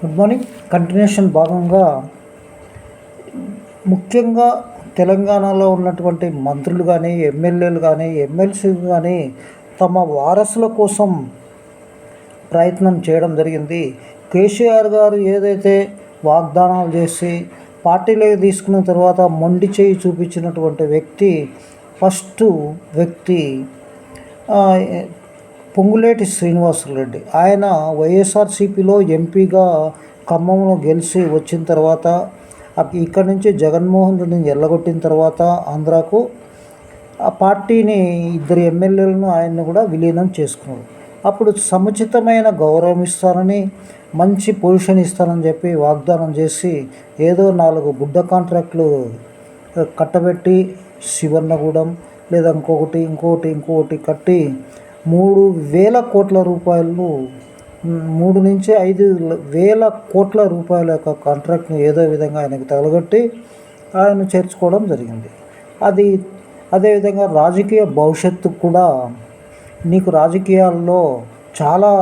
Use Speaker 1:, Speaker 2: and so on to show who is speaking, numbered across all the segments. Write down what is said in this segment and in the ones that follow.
Speaker 1: Good morning continuation భాగంగా ముఖ్యంగా తెలంగాణలో ఉన్నటువంటి మంత్రులు కానీ ఎమ్మెల్యేలు కానీ ఎమ్మెల్సీలు కానీ తమ వారసుల కోసం ప్రయత్నం చేయడం జరిగింది. కేసీఆర్ గారు ఏదైతే వాగ్దానాలు చేసి పార్టీలోకి తీసుకున్న తర్వాత మొండి చేయి చూపించినటువంటి వ్యక్తి ఫస్ట్ వ్యక్తి పొంగులేటి శ్రీనివాసరెడ్డి ఆయన వైఎస్ఆర్సీపీలో ఎంపీగా ఖమ్మంలో గెలిచి వచ్చిన తర్వాత ఇక్కడ ఇక్కడి నుంచి జగన్మోహన్ రెడ్డిని ఎల్లగొట్టిన తర్వాత ఆంధ్రాకు ఆ పార్టీని ఇద్దరు ఎమ్మెల్యేలను ఆయన్ని కూడా విలీనం చేసుకున్నారు. అప్పుడు సముచితమైన గౌరవం ఇస్తానని మంచి పొజిషన్ ఇస్తానని చెప్పి వాగ్దానం చేసి ఏదో నాలుగు బుడ్డ కాంట్రాక్టులు కట్టబెట్టి శివన్నగూడెం లేదా ఇంకొకటి ఇంకొకటి ఇంకొకటి కట్టి మూడు వేల కోట్ల రూపాయలు మూడు నుంచి ఐదు వేల కోట్ల రూపాయల యొక్క కాంట్రాక్ట్ని ఏదో విధంగా ఆయనకు తగలగొట్టి ఆయన చేర్చుకోవడం జరిగింది. అది అదేవిధంగా రాజకీయ భవిష్యత్తు కూడా నీకు రాజకీయాల్లో చాలా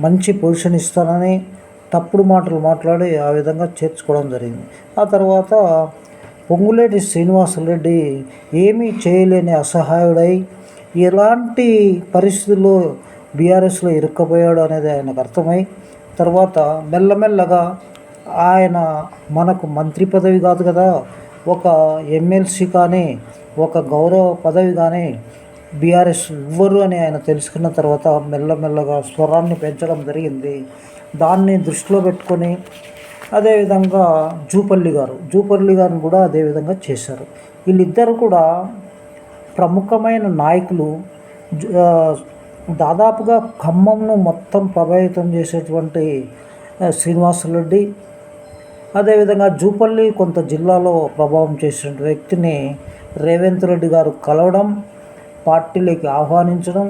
Speaker 1: మంచి పొజిషన్ ఇస్తానని తప్పుడు మాటలు మాట్లాడి ఆ విధంగా చేర్చుకోవడం జరిగింది. ఆ తర్వాత పొంగులేటి శ్రీనివాసరెడ్డి ఏమీ చేయలేని అసహాయుడై ఎలాంటి పరిస్థితుల్లో బీఆర్ఎస్లో ఇరుక్కపోయాడు అనేది ఆయనకు అర్థమై తర్వాత మెల్లమెల్లగా ఆయన మనకు మంత్రి పదవి కాదు కదా ఒక ఎమ్మెల్సీ కానీ ఒక గౌరవ పదవి కానీ బీఆర్ఎస్ ఇవ్వరు అని ఆయన తెలుసుకున్న తర్వాత మెల్లమెల్లగా స్వరాన్ని పెంచడం జరిగింది. దాన్ని దృష్టిలో పెట్టుకొని అదేవిధంగా జూపల్లి గారు జూపల్లి గారిని కూడా అదేవిధంగా చేశారు. వీళ్ళిద్దరు కూడా ప్రముఖమైన నాయకులు దాదాపుగా ఖమ్మంను మొత్తం ప్రభావితం చేసేటువంటి శ్రీనివాస శ్రీనివాసరెడ్డి అదేవిధంగా జూపల్లి కొంత జిల్లాలో ప్రభావం చేసిన వ్యక్తిని రేవంత్ రెడ్డి గారు కలవడం పార్టీలోకి ఆహ్వానించడం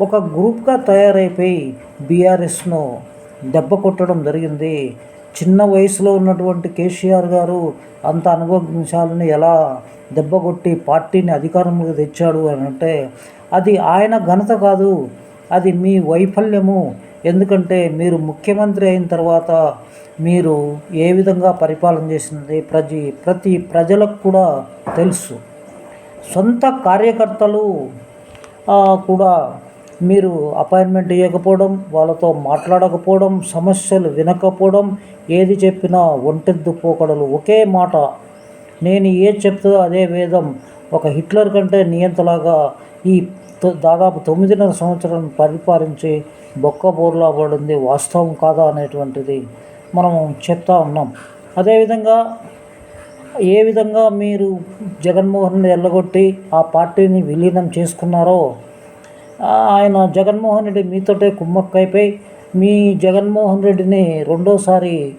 Speaker 1: ఒక గ్రూప్గా తయారైపోయి బీఆర్ఎస్ను దెబ్బ కొట్టడం జరిగింది. చిన్న వయసులో ఉన్నటువంటి కేసీఆర్ గారు అంత అనుభవించాలని ఎలా దెబ్బ కొట్టి పార్టీని అధికారంలోకి తెచ్చాడు అని అంటే అది ఆయన ఘనత కాదు అది మీ వైఫల్యము. ఎందుకంటే మీరు ముఖ్యమంత్రి అయిన తర్వాత మీరు ఏ విధంగా పరిపాలన చేసింది ప్రతి ప్రతి ప్రజలకు కూడా తెలుసు. సొంత కార్యకర్తలు కూడా మీరు అపాయింట్మెంట్ ఇవ్వకపోవడం వాళ్ళతో మాట్లాడకపోవడం సమస్యలు వినకపోవడం ఏది చెప్పినా ఒంటెద్దు పోకడలు ఒకే మాట. నేను ఏది చెప్తుందో అదే వేదం. ఒక హిట్లర్ కంటే నియంతలాగా ఈ దాదాపు తొమ్మిదిన్నర సంవత్సరాలను పరిపాలించి బొక్క బోర్లా పడింది వాస్తవం కాదా అనేటువంటిది మనం చెప్తా ఉన్నాం. అదేవిధంగా ఏ విధంగా మీరు జగన్మోహన్ ఎల్లగొట్టి ఆ పార్టీని విలీనం చేసుకున్నారో ఆయన జగన్మోహన్ రెడ్డి మీతోటే కుమ్మక్కైపోయి మీ జగన్మోహన్ రెడ్డిని రెండోసారి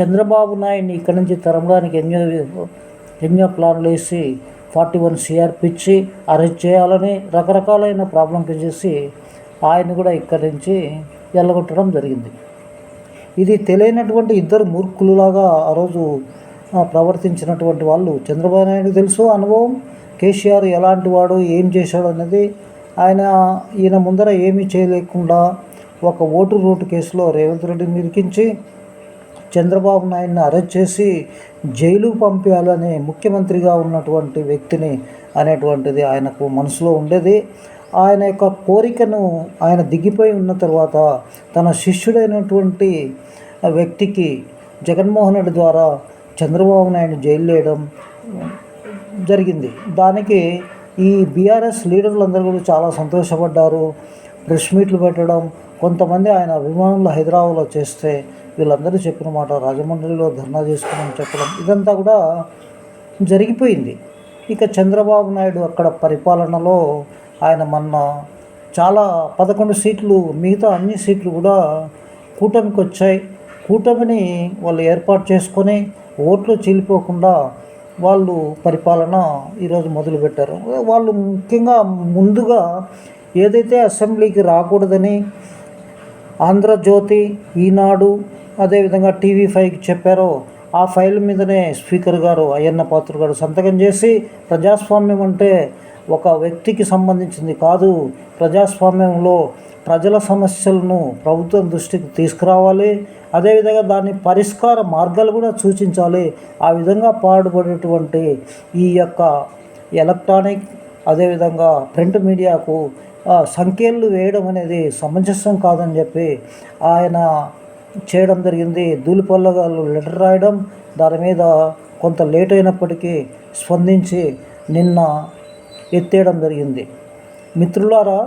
Speaker 1: చంద్రబాబు నాయుడిని ఇక్కడి నుంచి తరమడానికి ఎన్నో ఎన్నో ప్లాన్లు వేసి ఫార్టీ వన్ సిఆర్పి పిచ్చి అరెస్ట్ చేయాలని రకరకాలైన ప్రాబ్లం చేసి ఆయన కూడా ఇక్కడి నుంచి వెళ్ళగొట్టడం జరిగింది. ఇది తెలియనటువంటి ఇద్దరు మూర్ఖులులాగా ఆ రోజు ప్రవర్తించినటువంటి వాళ్ళు చంద్రబాబు నాయుడు తెలుసు అనుభవం కేసీఆర్ ఎలాంటి వాడు ఏం చేశాడు అనేది ఆయన ఈయన ముందర ఏమీ చేయలేకుండా ఒక ఓటు రూటు కేసులో రేవంత్ రెడ్డిని ఇరికించి చంద్రబాబు నాయుడిని అరెస్ట్ చేసి జైలు పంపించాలని ముఖ్యమంత్రిగా ఉన్నటువంటి వ్యక్తిని అనేటువంటిది ఆయనకు మనసులో ఉండేది. ఆయన యొక్క కోరికను ఆయన దిగిపోయి ఉన్న తర్వాత తన శిష్యుడైనటువంటి వ్యక్తికి జగన్మోహన్ రెడ్డి ద్వారా చంద్రబాబు నాయుడు జైలు వేయడం జరిగింది. దానికి ఈ బీఆర్ఎస్ లీడర్లందరూ కూడా చాలా సంతోషపడ్డారు. ప్రెస్ మీట్లు పెట్టడం కొంతమంది ఆయన అభిమానులు హైదరాబాద్లో చేస్తే వీళ్ళందరూ చెప్పిన మాట రాజమండ్రిలో ధర్నా చేసుకోమని చెప్పడం ఇదంతా కూడా జరిగిపోయింది. ఇక చంద్రబాబు నాయుడు అక్కడ పరిపాలనలో ఆయన మొన్న చాలా పదకొండు సీట్లు మిగతా అన్ని సీట్లు కూడా కూటమికి వచ్చాయి. కూటమిని వాళ్ళు ఏర్పాటు చేసుకొని ఓట్లు చీలిపోకుండా వాళ్ళు పరిపాలన ఈరోజు మొదలుపెట్టారు. వాళ్ళు ముఖ్యంగా ముందుగా ఏదైతే అసెంబ్లీకి రాకూడదని ఆంధ్రజ్యోతి ఈనాడు అదేవిధంగా టీవీ ఫైవ్కి చెప్పారో ఆ ఫైల్ మీదనే స్పీకర్ గారు అయ్యన్న పాత్ర గారు సంతకం చేసి ప్రజాస్వామ్యం అంటే ఒక వ్యక్తికి సంబంధించింది కాదు. ప్రజాస్వామ్యంలో ప్రజల సమస్యలను ప్రభుత్వం దృష్టికి తీసుకురావాలి. అదేవిధంగా దాని పరిష్కార మార్గాలు కూడా సూచించాలి. ఆ విధంగా పాడుపడేటువంటి ఈ యొక్క ఎలక్ట్రానిక్ అదేవిధంగా ప్రింట్ మీడియాకు సంఖ్యలు వేయడం అనేది సమంజసం కాదని చెప్పి ఆయన చేయడం జరిగింది. దూలిపల్ల గారు లెటర్ రాయడం దాని మీద కొంత లేట్ అయినప్పటికీ స్పందించి నిన్న ఎత్తేయడం జరిగింది. మిత్రులారా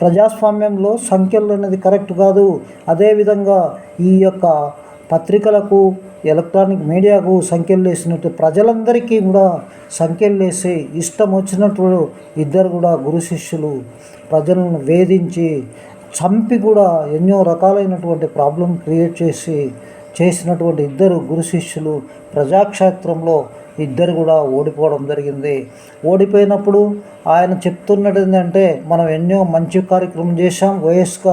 Speaker 1: ప్రజాస్వామ్యంలో సంఖ్యలు అనేది కరెక్ట్ కాదు. అదేవిధంగా ఈ యొక్క పత్రికలకు ఎలక్ట్రానిక్ మీడియాకు సంఖ్యలు వేసినట్టు ప్రజలందరికీ కూడా సంఖ్యలు వేసి ఇష్టం వచ్చినట్టు ఇద్దరు కూడా గురు శిష్యులు ప్రజలను వేధించి చంపి కూడా ఎన్నో రకాలైనటువంటి ప్రాబ్లం క్రియేట్ చేసి చేసినటువంటి ఇద్దరు గురు శిష్యులు ప్రజాక్షేత్రంలో ఇద్దరు కూడా ఓడిపోవడం జరిగింది. ఓడిపోయినప్పుడు ఆయన చెప్తున్నది ఏంటంటే మనం ఎన్నో మంచి కార్యక్రమం చేశాం వయస్క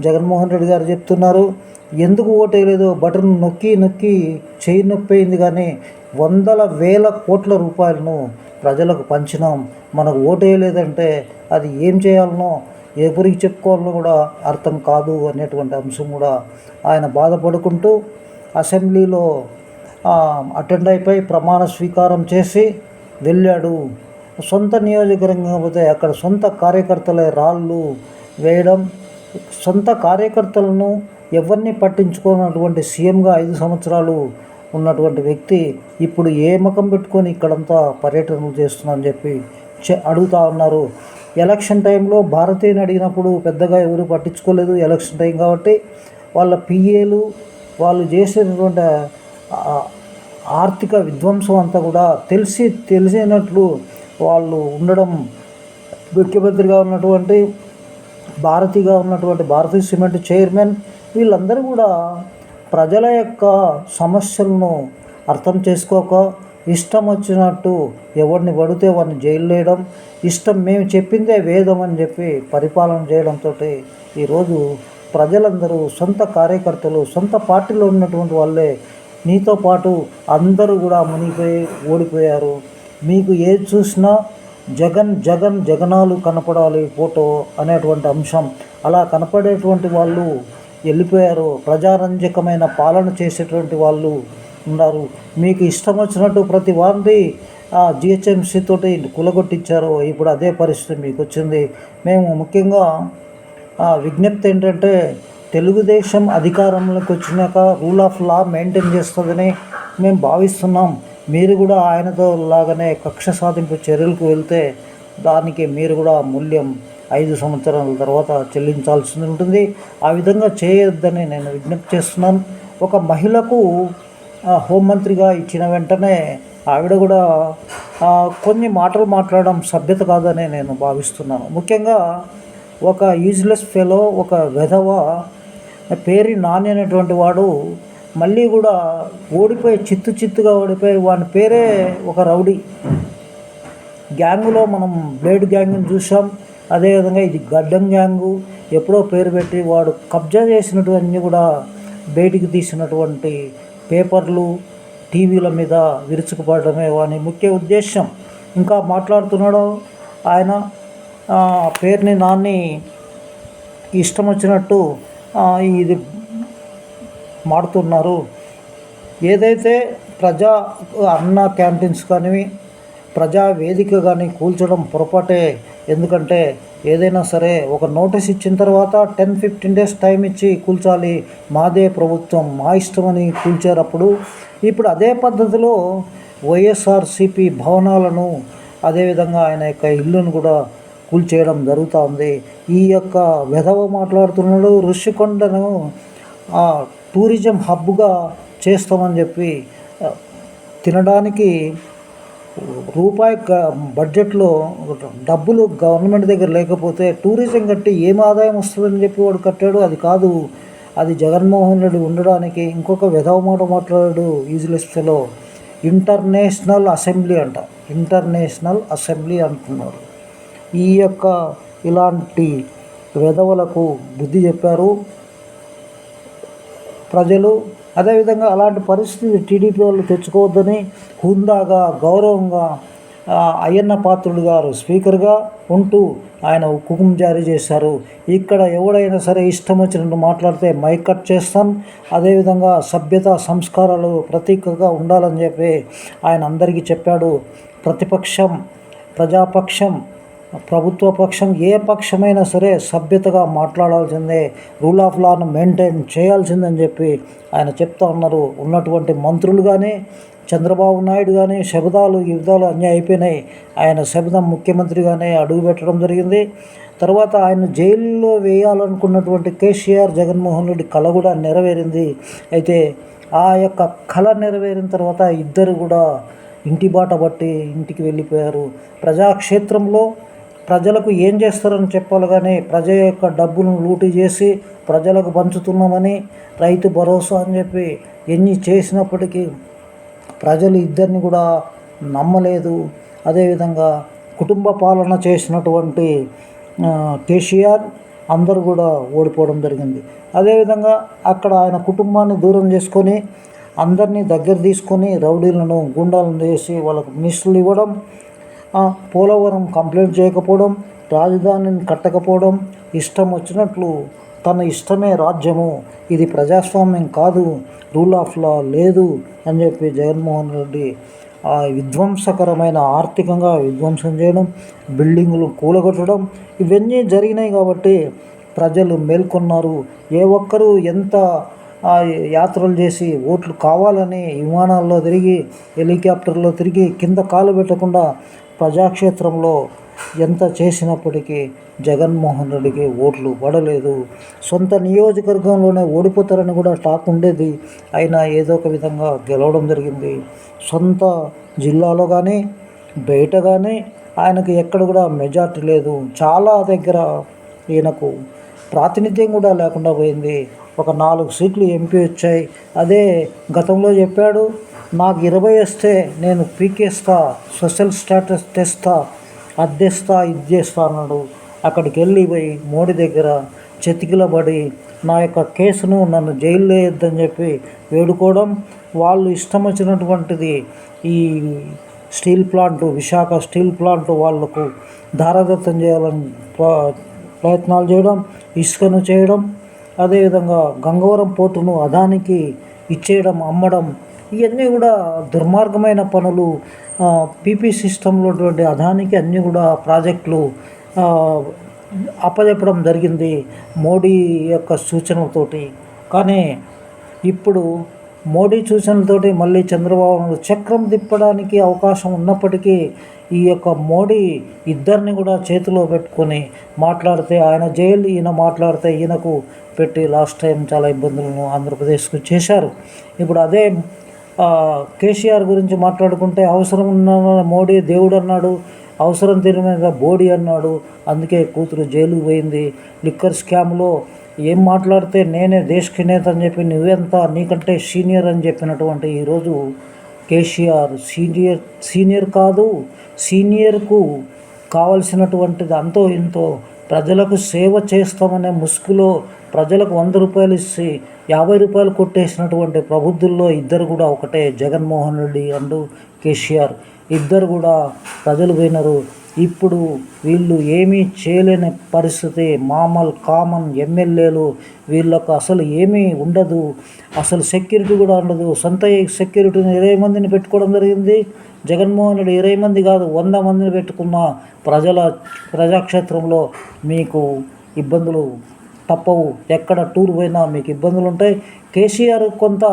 Speaker 1: జగన్మోహన్ రెడ్డి గారు చెప్తున్నారు. ఎందుకు ఓటేయలేదు? బటన్ నొక్కి నొక్కి చేయి నొప్పి అయింది కానీ వందల వేల కోట్ల రూపాయలను ప్రజలకు పంచినాం. మనకు ఓటేయలేదంటే అది ఏం చేయాలనో ఎవరికి చెప్పుకోవాలనో కూడా అర్థం కాదు అనేటువంటి అంశం కూడా ఆయన బాధపడుకుంటూ అసెంబ్లీలో అటెండ్ అయిపోయి ప్రమాణ స్వీకారం చేసి వెళ్ళాడు. సొంత నియోజకవర్గం పోతే అక్కడ సొంత కార్యకర్తలే రాళ్ళు వేయడం సొంత కార్యకర్తలను ఎవరిని పట్టించుకున్నటువంటి సీఎంగా ఐదు సంవత్సరాలు ఉన్నటువంటి వ్యక్తి ఇప్పుడు ఏ ముఖం పెట్టుకొని ఇక్కడంతా పర్యటనలు చేస్తున్నారని చెప్పి చె అడుగుతా ఉన్నారు. ఎలక్షన్ టైంలో భారతీయని అడిగినప్పుడు పెద్దగా ఎవరు పట్టించుకోలేదు ఎలక్షన్ టైం కాబట్టి వాళ్ళ పిఏలు వాళ్ళు చేసేటటువంటి ఆర్థిక విధ్వంసం అంతా కూడా తెలిసి తెలిసినట్లు వాళ్ళు ఉండడం ముఖ్యమంత్రిగా ఉన్నటువంటి భారతిగా ఉన్నటువంటి భారతీయ సిమెంట్ చైర్మన్ వీళ్ళందరూ కూడా ప్రజల యొక్క సమస్యలను అర్థం చేసుకోక ఇష్టం వచ్చినట్టు ఎవరిని పడితే వాడిని జైలు వేయడం ఇష్టం మేము చెప్పిందే వేదం అని చెప్పి పరిపాలన చేయడంతో ఈరోజు ప్రజలందరూ సొంత కార్యకర్తలు సొంత పార్టీలో ఉన్నటువంటి వాళ్ళే నీతో పాటు అందరూ కూడా మునిగిపోయి ఓడిపోయారు. మీకు ఏది చూసినా జగన్ జగన్ జగనాలు కనపడాలి ఫోటో అనేటువంటి అంశం. అలా కనపడేటువంటి వాళ్ళు వెళ్ళిపోయారు. ప్రజారంజకమైన పాలన చేసేటువంటి వాళ్ళు ఉన్నారు. మీకు ఇష్టం వచ్చినట్టు ప్రతి వారిని జిహెచ్ఎంసీ తోటి కులగొట్టించారు. ఇప్పుడు అదే పరిస్థితి మీకు వచ్చింది. మేము ముఖ్యంగా ఆ, విజ్ఞప్తి ఏంటంటే తెలుగుదేశం అధికారంలోకి వచ్చినాక రూల్ ఆఫ్ లా మెయింటైన్ చేస్తుందని మేము భావిస్తున్నాం. మీరు కూడా ఆయనతో లాగానే కక్ష సాధింపు చర్యలకు వెళ్తే దానికి మీరు కూడా మూల్యం ఐదు సంవత్సరాల తర్వాత చెల్లించాల్సి ఉంటుంది. ఆ విధంగా చేయొద్దని నేను విజ్ఞప్తి చేస్తున్నాను. ఒక మహిళకు హోంమంత్రిగా ఇచ్చిన వెంటనే ఆవిడ కూడా కొన్ని మాటలు మాట్లాడడం సభ్యత కాదని నేను భావిస్తున్నాను. ముఖ్యంగా ఒక యూజ్లెస్ ఫెలో ఒక వెధవ పేరు నాని అనేటువంటి వాడు మళ్ళీ కూడా ఓడిపోయి చిత్తు చిత్తుగా ఓడిపోయి వాని పేరే ఒక రౌడీ. గ్యాంగులో మనం బ్లేడ్ గ్యాంగ్ని చూసాం అదేవిధంగా ఇది గడ్డం గ్యాంగు. ఎప్పుడో పేరు పెట్టి వాడు కబ్జా చేసినటువన్నీ కూడా బయటికి తీసినటువంటి పేపర్లు టీవీల మీద విరుచుకుపడమే వాని ముఖ్య ఉద్దేశం ఇంకా మాట్లాడుతున్నాడు ఆయన. పేరుని నాన్ని ఇష్టం వచ్చినట్టు ఇది మాడుతున్నారు ఏదైతే ప్రజా అన్న క్యాంటీన్స్ కానీ ప్రజా వేదిక కానీ కూల్చడం పొరపాటే ఎందుకంటే ఏదైనా సరే ఒక నోటీస్ ఇచ్చిన తర్వాత టెన్ ఫిఫ్టీన్ డేస్ టైం ఇచ్చి కూల్చాలి మాదే ప్రభుత్వం మా ఇష్టమని కూల్చేటప్పుడు ఇప్పుడు అదే పద్ధతిలో వైఎస్ఆర్సిపి భవనాలను అదేవిధంగా ఆయన యొక్క ఇల్లును కూడా కూల్చేయడం జరుగుతూ ఉంది ఈ యొక్క వెధవ మాట్లాడుతున్నాడు ఋషికొండను. టూరిజం హబ్గా చేస్తామని చెప్పి తినడానికి రూపాయి బడ్జెట్లో డబ్బులు గవర్నమెంట్ దగ్గర లేకపోతే టూరిజం కట్టి ఏం ఆదాయం వస్తుందని చెప్పి వాడు కట్టాడు. అది కాదు అది జగన్మోహన్ రెడ్డి ఉండడానికి ఇంకొక విధవ మాట మాట్లాడాడు ఈజ్లెస్లో ఇంటర్నేషనల్ అసెంబ్లీ అంట. ఇంటర్నేషనల్ అసెంబ్లీ అంటున్నారు. ఈ యొక్క ఇలాంటి వెధవలకు బుద్ధి చెప్పారు. ప్రజలు అదేవిధంగా అలాంటి పరిస్థితి టీడీపీ వాళ్ళు తెచ్చుకోవద్దని హుందాగా గౌరవంగా అయ్యన్న పాత్రుడు గారు స్పీకర్గా ఉంటూ ఆయన హుకుం జారీ చేశారు. ఇక్కడ ఎవడైనా సరే ఇష్టం వచ్చినట్టు మాట్లాడితే మైక్ కట్ చేస్తాం. అదేవిధంగా సభ్యత సంస్కారాలు ప్రతీకగా ఉండాలని చెప్పి ఆయన అందరికీ చెప్పాడు. ప్రతిపక్షం ప్రజాపక్షం ప్రభుత్వ పక్షం ఏ పక్షమైనా సరే సభ్యతగా మాట్లాడాల్సిందే రూల్ ఆఫ్ లాను మెయింటైన్ చేయాల్సిందని చెప్పి ఆయన చెప్తా ఉన్నారు. ఉన్నటువంటి మంత్రులు కానీ చంద్రబాబు నాయుడు కానీ శబదాలు విధాలు అన్నీ అయిపోయినాయి. ఆయన శబదం ముఖ్యమంత్రిగానే అడుగు పెట్టడం జరిగింది. తర్వాత ఆయన జైల్లో వేయాలనుకున్నటువంటి కేసీఆర్ జగన్మోహన్ రెడ్డి కళ కూడా నెరవేరింది. అయితే ఆ యొక్క కళ నెరవేరిన తర్వాత ఇద్దరు కూడా ఇంటి బాట పట్టి ఇంటికి వెళ్ళిపోయారు. ప్రజాక్షేత్రంలో ప్రజలకు ఏం చేస్తారని చెప్పాలి కానీ ప్రజ యొక్క డబ్బులను లూటీ చేసి ప్రజలకు పంచుతున్నామని రైతు భరోసా అని చెప్పి ఎన్ని చేసినప్పటికీ ప్రజలు ఇద్దరిని కూడా నమ్మలేదు. అదేవిధంగా కుటుంబ పాలన చేసినటువంటి కేసీఆర్ అందరూ కూడా ఓడిపోవడం జరిగింది. అదేవిధంగా అక్కడ ఆయన కుటుంబాన్ని దూరం చేసుకొని అందరినీ దగ్గర తీసుకొని రౌడీలను గుండాలను చేసి వాళ్ళకు మినిస్టర్లు ఇవ్వడం పోలవరం కంప్లీట్ చేయకపోవడం రాజధానిని కట్టకపోవడం ఇష్టం వచ్చినట్లు తన ఇష్టమే రాజ్యము. ఇది ప్రజాస్వామ్యం కాదు రూల్ ఆఫ్ లా లేదు అని చెప్పి జగన్మోహన్ రెడ్డి ఆ విధ్వంసకరమైన ఆర్థికంగా విధ్వంసం చేయడం బిల్డింగులు కూలగొట్టడం ఇవన్నీ జరిగినాయి కాబట్టి ప్రజలు మేల్కొన్నారు. ఏ ఒక్కరూ ఎంత యాత్రలు చేసి ఓట్లు కావాలని విమానాల్లో తిరిగి హెలికాప్టర్లో తిరిగి కింద కాలు పెట్టకుండా ప్రజాక్షేత్రంలో ఎంత చేసినప్పటికీ జగన్మోహన్ రెడ్డికి ఓట్లు పడలేదు. సొంత నియోజకవర్గంలోనే ఓడిపోతారని కూడా టాక్ ఉండేది. అయినా ఏదో ఒక విధంగా గెలవడం జరిగింది. సొంత జిల్లాలో కానీ బయట కానీ ఆయనకు ఎక్కడ కూడా మెజార్టీ లేదు. చాలా దగ్గర ఈయనకు ప్రాతినిధ్యం కూడా లేకుండా పోయింది. ఒక నాలుగు సీట్లు ఎంపీ వచ్చాయి. అదే గతంలో చెప్పాడు నాకు ఇరవై వస్తే నేను పీకేస్తా సోషల్ స్టేటస్ తెస్తా అద్దెస్తా ఇది చేస్తా అన్నాడు. అక్కడికి వెళ్ళి పోయి మోడీ దగ్గర చెతికిలబడి నా యొక్క కేసును నన్ను జైల్లో వేయొద్దని చెప్పి వేడుకోవడం వాళ్ళు ఇష్టం వచ్చినటువంటిది ఈ steel plant Visakha steel plant వాళ్ళకు ధారదత్తం చేయాలని ప్రయత్నాలు చేయడం ఇసుకను చేయడం అదేవిధంగా గంగవరం పోర్టును అదానికి ఇచ్చేయడం అమ్మడం ఇవన్నీ కూడా దుర్మార్గమైన పనులు. పీపీ సిస్టంలో ఉన్నటువంటి అదానికి అన్నీ కూడా ప్రాజెక్టులు అప్పజెప్పడం జరిగింది మోడీ యొక్క సూచనలతోటి. కానీ ఇప్పుడు మోడీ సూచనలతోటి మళ్ళీ చంద్రబాబు నాయుడు చక్రం తిప్పడానికి అవకాశం ఉన్నప్పటికీ ఈ యొక్క మోడీ ఇద్దరిని కూడా చేతిలో పెట్టుకొని మాట్లాడితే ఆయన జైలు ఈయన మాట్లాడితే ఈయనకు పెట్టి లాస్ట్ టైం చాలా ఇబ్బందులను ఆంధ్రప్రదేశ్కు చేశారు. ఇప్పుడు అదే కేసీఆర్ గురించి మాట్లాడుకుంటే అవసరం ఉన్న మోడీ దేవుడు అన్నాడు అవసరం తీరిన బోడీ అన్నాడు అందుకే కూతురు జైలు పోయింది. లిక్కర్ స్కామ్లో ఏం మాట్లాడితే నేనే దేశకి నేత అని చెప్పి నువ్వెంత నీకంటే సీనియర్ అని చెప్పినటువంటి ఈరోజు కేసీఆర్ సీనియర్ సీనియర్ కాదు సీనియర్కు కావలసినటువంటిది అంతో ఇంతో ప్రజలకు సేవ చేస్తామనే ముసుగులో ప్రజలకు వంద రూపాయలు ఇచ్చి యాభై రూపాయలు కొట్టేసినటువంటి ప్రబుద్ధుల్లో ఇద్దరు కూడా ఒకటే జగన్మోహన్ రెడ్డి అండ్ కేసీఆర్. ఇద్దరు కూడా ప్రజలు పోయినారు. ఇప్పుడు వీళ్ళు ఏమీ చేయలేని పరిస్థితి. మామూలు కామన్ ఎమ్మెల్యేలు వీళ్ళకు అసలు ఏమీ ఉండదు. అసలు సెక్యూరిటీ కూడా ఉండదు. సొంత సెక్యూరిటీని ఇరవై మందిని పెట్టుకోవడం జరిగింది. జగన్మోహన్ రెడ్డి ఇరవై మంది కాదు వంద మందిని పెట్టుకున్న ప్రజల ప్రజాక్షేత్రంలో మీకు ఇబ్బందులు తప్పవు. ఎక్కడ టూర్ పోయినా మీకు ఇబ్బందులు ఉంటాయి. కేసీఆర్ కొంత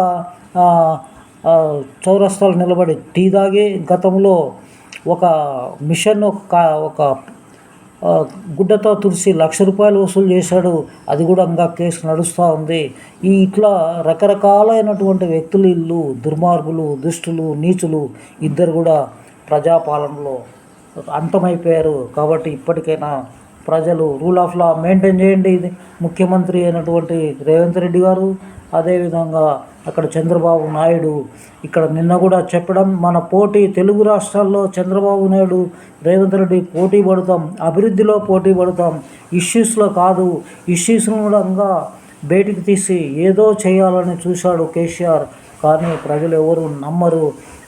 Speaker 1: చౌరస్తాలు నిలబడి టీ తాగి గతంలో ఒక మిషన్ ఒక ఒక గుడ్డతో తుడిసి లక్ష రూపాయలు వసూలు చేశాడు. అది కూడా ఇంకా కేసు నడుస్తూ ఉంది. ఈ ఇట్లా రకరకాలైనటువంటి వ్యక్తులు ఇల్లు దుర్మార్గులు దుష్టులు నీచులు ఇద్దరు కూడా ప్రజాపాలనలో అంతమైపోయారు. కాబట్టి ఇప్పటికైనా ప్రజలు రూల్ ఆఫ్ లా మెయింటైన్ చేయండి. ఇది ముఖ్యమంత్రి అయినటువంటి రేవంత్ రెడ్డి గారు. అదేవిధంగా అక్కడ చంద్రబాబు నాయుడు ఇక్కడ నిన్న కూడా చెప్పడం మన పోటీ తెలుగు రాష్ట్రాల్లో చంద్రబాబు నాయుడు రేవంత్ రెడ్డి పోటీ పడతాం అభివృద్ధిలో పోటీ పడతాం ఇష్యూస్లో కాదు ఇష్యూస్ను కూడా బయటికి తీసి ఏదో చేయాలని చూశాడు కేసీఆర్. కానీ ప్రజలు ఎవరు నమ్మరు.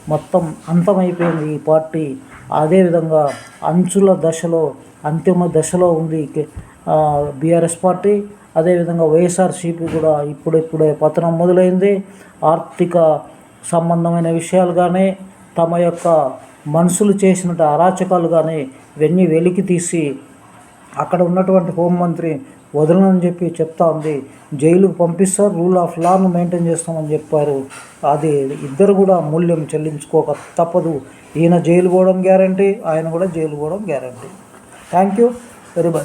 Speaker 1: మొత్తం అంతమైపోయింది ఈ పార్టీ. అదేవిధంగా అంచుల దశలో అంతిమ దశలో ఉంది బీఆర్ఎస్ పార్టీ అదేవిధంగా వైఎస్ఆర్సీపీ కూడా ఇప్పుడిప్పుడే పతనం మొదలైంది. ఆర్థిక సంబంధమైన విషయాలు కానీ తమ యొక్క మనుషులు చేసినట్టు అరాచకాలు కానీ ఇవన్నీ వెలికి తీసి అక్కడ ఉన్నటువంటి హోంమంత్రి వదలనని చెప్పి చెప్తా ఉంది. జైలుకు పంపిస్తారు రూల్ ఆఫ్ లాను మెయింటైన్ చేస్తామని చెప్పారు. అది ఇద్దరు కూడా మూల్యం చెల్లించుకోక తప్పదు. ఈయన జైలు పోవడం గ్యారంటీ ఆయన కూడా జైలు పోవడం guarantee. Thank you very much.